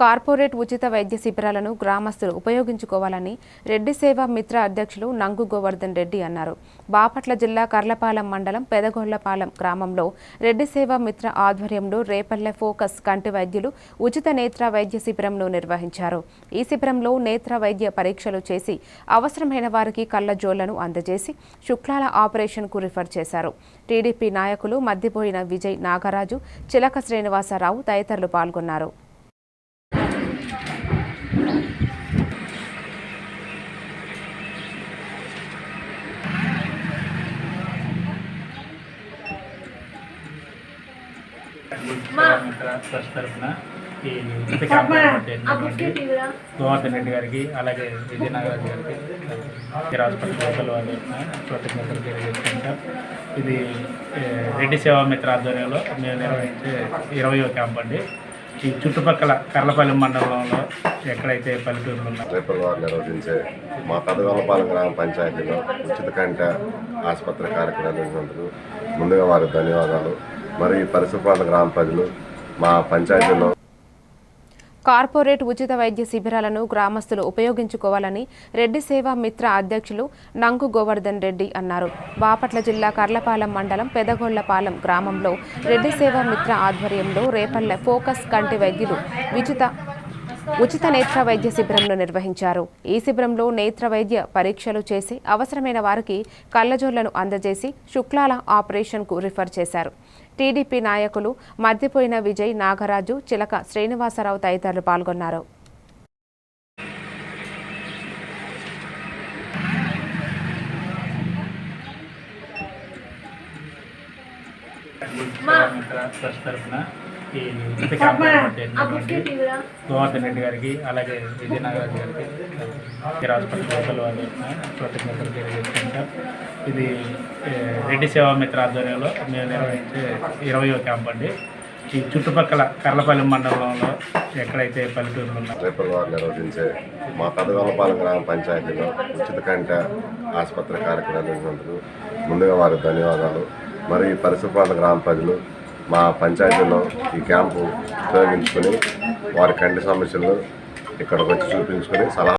Corporate ఉచిత వైద్య శిబిరాలను గ్రామస్తులు ఉపయోగించుకోవాలని రెడ్డి సేవా మిత్ర అధ్యక్షులు నంగు గోవర్ధన్ రెడ్డి అన్నారు. బాపట్ల జిల్లా కర్లపాలెం మండలం పెదగొళ్ళపాలెం గ్రామంలో రెడ్డి సేవా మిత్ర ఆధ్వర్యంలో రేపల్లె ఫోకస్ కంటి వైద్యులు ఉచిత నేత్ర వైద్య శిబిరంను నిర్వహించారు. ఈ శిబిరంలో నేత్ర వైద్య పరీక్షలు చేసి అవసరమైన వారికి కళ్ళజోళ్ళను అందజేసి శుక్లాల ఆపరేషన్కు రిఫర్ చేశారు. టీడీపీ నాయకులు మద్దిపోయిన విజయ్ నాగరాజు చిలక శ్రీనివాసరావు తదితరులు పాల్గొన్నారు. ట్రస్ట్ తరఫున ఈ గోవర్ధన్ రెడ్డి గారికి అలాగే విజయనగరం గారికి హాస్పిటల్ లోకల్ వారి కృతజ్ఞతలు తెలియజేసుకుంటాం. ఇది రెడ్డి సేవా మిత్ర ఆధ్వర్యంలో మేము నిర్వహించే ఇరవయో క్యాంప్ అండి. ఈ చుట్టుపక్కల కర్లపాలెం మండలంలో ఎక్కడైతే పల్లెటూరులు ఉన్నాయో నిర్వహించే మా పెదగొల్లపాలెం గ్రామ పంచాయతీలో ఉచిత కంట ఆసుపత్రి కార్యక్రమం నిర్వహించినందుకు ముందుగా వారికి ధన్యవాదాలు. మరి పరిశుభ్రత గ్రామ ప్రజలు మా పంచాయతీలో కార్పొరేట్ ఉచిత వైద్య శిబిరాలను గ్రామస్తులు ఉపయోగించుకోవాలని రెడ్డి సేవా మిత్ర అధ్యక్షులు నంగు గోవర్ధన్ రెడ్డి అన్నారు. బాపట్ల జిల్లా కర్లపాలెం మండలం పెదగొళ్ళపాలెం గ్రామంలో రెడ్డి సేవా మిత్ర ఆధ్వర్యంలో రేపల్లె ఫోకస్ కంటి వైద్యులు ఉచిత ఉచిత నేత్ర వైద్య శిబిరంను నిర్వహించారు. ఈ శిబిరంలో నేత్ర వైద్య పరీక్షలు చేసి అవసరమైన వారికి కళ్ళజోళ్ళను అందజేసి శుక్లాల ఆపరేషన్కు రిఫర్ చేశారు. టీడీపీ నాయకులు మద్దిపోయిన విజయ్ నాగరాజు చిలక శ్రీనివాసరావు తదితరులు పాల్గొన్నారు. ట్రస్ట్ తరఫున ఈ గోవర్ధన్ రెడ్డి గారికి అలాగే విజయనగరం గారికి ఈ హాస్పిటల్ లోకల్ వారి కృతజ్ఞతలు తెలియజేసుకుంటాం. ఇది రెడ్డి సేవా మిత్ర ఆధ్వర్యంలో మేము నిర్వహించే ఇరవయో క్యాంప్ అండి. ఈ చుట్టుపక్కల కర్లపాలెం మండలంలో ఎక్కడైతే పల్లెటూరులు ఉన్నాయో నిర్వహించే మా పెదగొల్లపాలెం గ్రామ పంచాయతీలో ఉచిత కంట ఆసుపత్రి కార్యక్రమం నిర్వహించినందుకు ముందుగా వారికి ధన్యవాదాలు. మరి ఈ పరిసర ప్రాంత గ్రామ ప్రజలు మా పంచాయతీలో ఈ క్యాంపు ఉపయోగించుకొని వారి కంటి సమస్యలు ఇక్కడికి వచ్చి చూపించుకొని సలహా